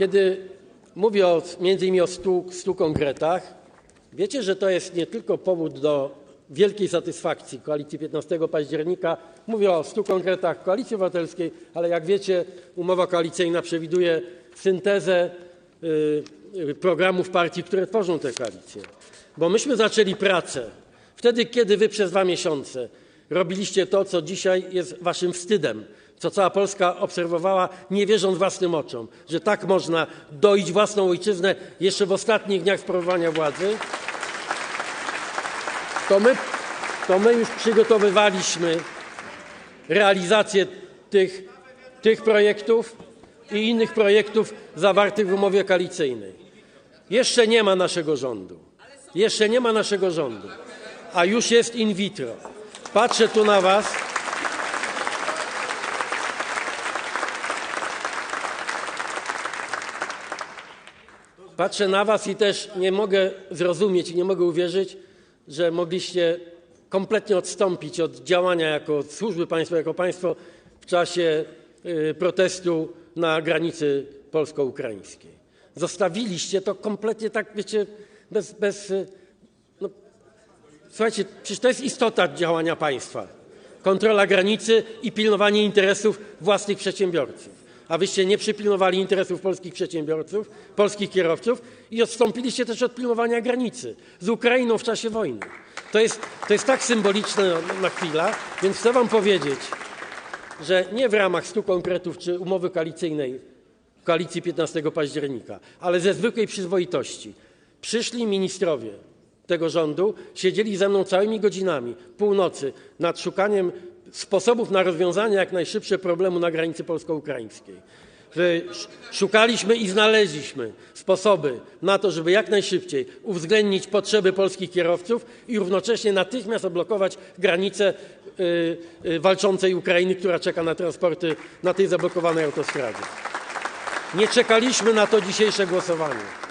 kiedy mówię innymi o 100, 100 konkretach, wiecie, że to jest nie tylko powód do wielkiej satysfakcji koalicji 15 października. Mówię o 100 konkretach Koalicji Obywatelskiej, ale jak wiecie, umowa koalicyjna przewiduje syntezę y, programów partii, które tworzą tę koalicję. Bo myśmy zaczęli pracę wtedy, kiedy wy przez dwa miesiące robiliście to, co dzisiaj jest waszym wstydem, co cała Polska obserwowała, nie wierząc własnym oczom, że tak można doić własną ojczyznę jeszcze w ostatnich dniach sprawowania władzy to my, już przygotowywaliśmy realizację tych, projektów i innych projektów zawartych w umowie koalicyjnej. Jeszcze nie ma naszego rządu, a już jest in vitro. Patrzę tu na Was. Patrzę na Was i też nie mogę zrozumieć i nie mogę uwierzyć, że mogliście kompletnie odstąpić od działania jako służby państwa, jako państwo w czasie y, protestu na granicy polsko-ukraińskiej. Zostawiliście to kompletnie tak, wiecie, bez, bez y, słuchajcie, przecież to jest istota działania państwa. Kontrola granicy i pilnowanie interesów własnych przedsiębiorców. A wyście nie przypilnowali interesów polskich przedsiębiorców, polskich kierowców i odstąpiliście też od pilnowania granicy z Ukrainą w czasie wojny. To jest, to jest tak symboliczne na chwilę, więc chcę wam powiedzieć, że nie w ramach 100 konkretów czy umowy koalicyjnej koalicji 15 października, ale ze zwykłej przyzwoitości przyszli ministrowie tego rządu, siedzieli ze mną całymi godzinami, północy nad szukaniem sposobów na rozwiązanie jak najszybsze problemu na granicy polsko-ukraińskiej. Szukaliśmy i znaleźliśmy sposoby na to, żeby jak najszybciej uwzględnić potrzeby polskich kierowców i równocześnie natychmiast odblokować granicę y, y, walczącej Ukrainy, która czeka na transporty na tej zablokowanej autostradzie. Nie czekaliśmy na to dzisiejsze głosowanie.